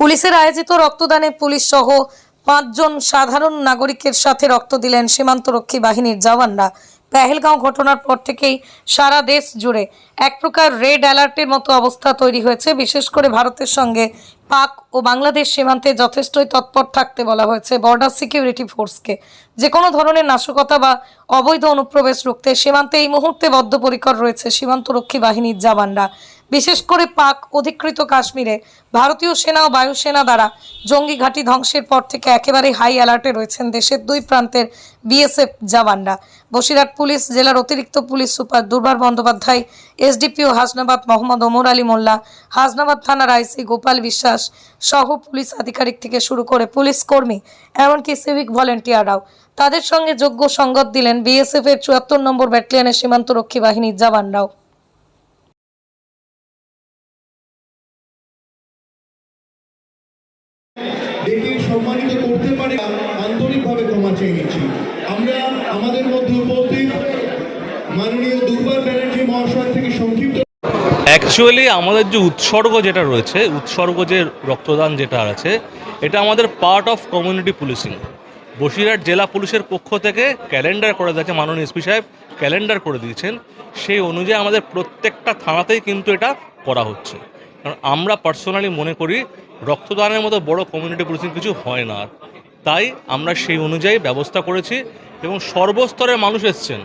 পুলিশের আয়োজিত রক্তদানে পুলিশ সহ পাঁচজন সাধারণ নাগরিকের সাথে রক্ত দিলেন সীমান্তরক্ষী বাহিনীর জওয়ানরা। পেহেলগাঁও ঘটনার পর থেকেই সারা দেশ জুড়ে এক প্রকার রেড অ্যালার্টের মতো অবস্থা তৈরি হয়েছে। বিশেষ করে ভারতের সঙ্গে পাক ও বাংলাদেশ সীমান্তে যথেষ্টই তৎপর থাকতে বলা হয়েছে বর্ডার সিকিউরিটি ফোর্সকে। যে কোনো ধরনের নাশকতা বা অবৈধ অনুপ্রবেশ রুখতে সীমান্তে এই মুহূর্তে বদ্ধপরিকর রয়েছে সীমান্তরক্ষী বাহিনীর জওয়ানরা। বিশেষ করে পাক অধিকৃত কাশ্মীরে, ভারতীয় সেনা ও বায়ুসেনা দ্বারা জঙ্গি ঘাঁটি ধ্বংসের পর থেকে একেবারে হাই অ্যালার্টে রয়েছেন দেশের দুই প্রান্তের বিএসএফ জওয়ানরা। বসিরহাট পুলিশ, জেলার অতিরিক্ত police super Durbar Bandyopadhyay SDPO Hasnabad Mohammad Omar Ali Molla, Hasnabad থানার আইসি গোপাল বিশ্বাস সহ পুলিশ আধিকারিক থেকে শুরু করে পুলিশ কর্মী, এমনকি সিভিক ভলেন্টিয়াররাও তাদের সঙ্গে যোগ্য সঙ্গত দিলেন বিএসএফ এর চুয়াত্তর নম্বর ব্যাটালিয়নের সীমান্তরক্ষী বাহিনীর জওয়ানরাও। আমরা আমাদের মধ্যে উপস্থিত মাননীয় দুর্বার ব্যানার্জি মহাশয় থেকে সংক্ষিপ্ত অ্যাকচুয়ালি আমাদের যে উৎসর্গ যেটা রয়েছে, উৎসর্গ যে রক্তদান যেটা আছে, এটা আমাদের part of community policing Basirhat জেলা পুলিশের পক্ষ থেকে ক্যালেন্ডার করে দিয়েছে, মাননীয় এসপি সাহেব ক্যালেন্ডার করে দিয়েছেন। সেই অনুযায়ী আমাদের প্রত্যেকটা থানাতেই কিন্তু এটা করা হচ্ছে। কারণ আমরা পার্সোনালি মনে করি, রক্তদানের মতো বড় কমিউনিটি পুলিশিং কিছু হয় না। তাই আমরা সেই অনুযায়ী ব্যবস্থা করেছি এবং সর্বস্তরের মানুষ এসছেন।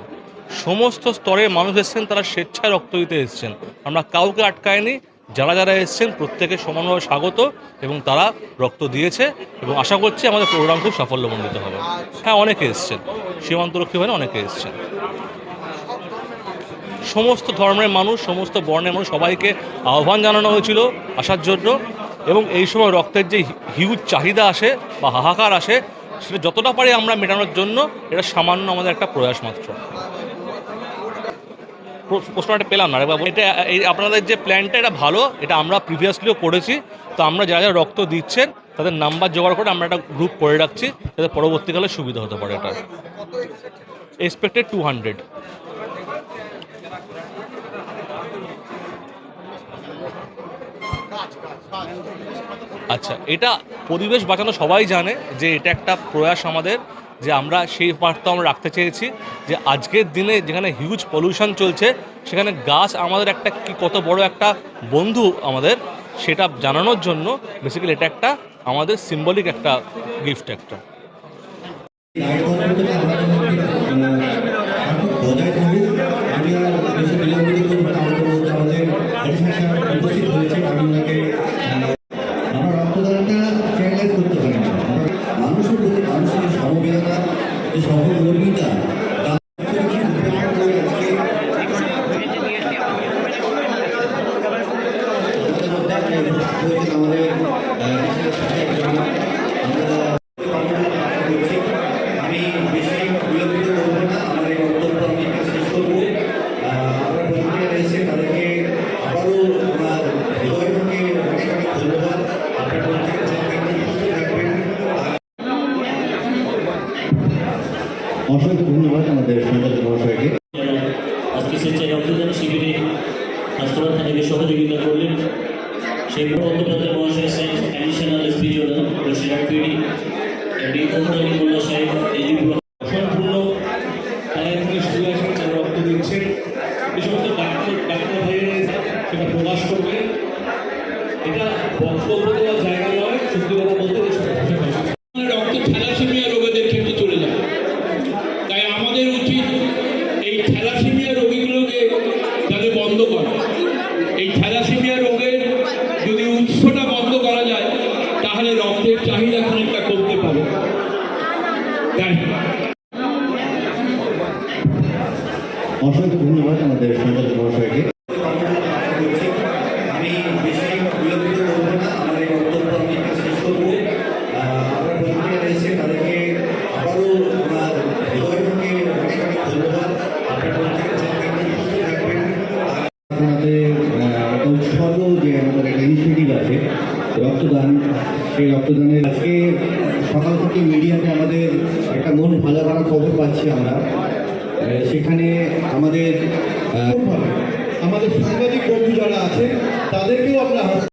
সমস্ত স্তরের মানুষ এসছেন, তারা স্বেচ্ছায় রক্ত দিতে এসছেন। আমরা কাউকে আটকায়নি যারা যারা এসছেন, প্রত্যেকে সমানভাবে স্বাগত এবং তারা রক্ত দিয়েছে এবং আশা করছি আমাদের প্রোগ্রাম খুব সাফল্যমণ্ডিত হবে। হ্যাঁ অনেকে এসছেন। সীমান্তরক্ষী বাহিনী অনেকে এসছেন। সমস্ত ধর্মের মানুষ, সমস্ত বর্ণের মানুষ সবাইকে আহ্বান জানানো হয়েছিল আসার জন্য। এবং এই সময় রক্তের যে হিউজ চাহিদা আসে বা হাহাকার আসে, সেটা যতটা পারি আমরা মেটানোর জন্য এটা সামান্য আমাদের একটা প্রয়াস মাত্র। প্র- প্রশ্নটা পেলাম না বাবু। এটা, এই আপনাদের যে প্ল্যানটা এটা ভালো, এটা আমরা প্রিভিয়াসলিও করেছি। তো আমরা যারা যারা রক্ত দিচ্ছেন, তাদের নাম্বার জোগাড় করে আমরা একটা গ্রুপ করে রাখছি, যাতে পরবর্তীকালে সুবিধা হতে পারে এটা এক্সপেক্টেড টু হান্ড্রেড আচ্ছা এটা পরিবেশ বাঁচানো সবাই জানে যে এটা একটা প্রয়াস আমাদের, যে আমরা সেই পার্টটা আমরা রাখতে চেয়েছি, যে আজকের দিনে যেখানে হিউজ পলিউশন চলছে, সেখানে গাছ আমাদের একটা কি কত বড় একটা বন্ধু আমাদের, সেটা জানানোর জন্য বেসিক্যালি এটা একটা আমাদের সিম্বলিক একটা গিফট একটা। আমি আর বেশি বিলম্বিত আমাদের অসংখ্য ধন্যবাদ আমাদের সঞ্চালক মহাশয়কে আজকে স্বেচ্ছায় রক্তদান শিবিরে হাসপাতাল থানাকে সহযোগিতা করলেন সেই বন্দ্যোপাধ্যায় মহাশয় সাহেব অ্যাডিশনাল এসপি জোনাল সাহেব সম্পূর্ণ তারা এখানে শুয়ে আসেন তারা রক্ত দিচ্ছেন এই সমস্ত ডাক্তার ডাক্তার ভাইয়েরা সেটা প্রকাশ করবে এটা বক্তব্য দেওয়ার জায়গা নয় সত্যি কথা বলতে এসব রক্ত থ্যালাসেমিয়া রোগীদের ক্ষেত্রে চলে যায় তাই আমাদের উচিত এই থ্যালাসেমিয়া রোগীগুলোকে যাতে বন্ধ করা এই থ্যালাসেমিয়া রোগের যদি উৎসটা বন্ধ করা যায় তাহলে রক্তের চাহিদা খানিকটা কমতে পারে তাই অসংখ্য ধন্যবাদ আমাদের সঞ্চালক মহাশয়কে আমি বেশি বিলম্বিত করব না আমার এই বক্তব্য আমি এখানে শেষ করব আপনার প্রতিক্রিয়া রয়েছে তাদেরকে আবারও আমার হৃদয় থেকে অনেক অনেক ধন্যবাদ আপনার প্রত্যেকে থাকবেন সুস্থ থাকবেন আপনাদের আহ, একটা উৎসর্গ যে আমাদের একটা ইনিশিয়েটিভ আছে, রক্তদান, সেই রক্তদানের আজকে সকাল থেকে মিডিয়াতে আমাদের একটা মন ভালো করার খবর পাচ্ছি আমরা। সেখানে আমাদের আমাদের সাংবাদিক বন্ধু যারা আছে তাদেরকেও আমরা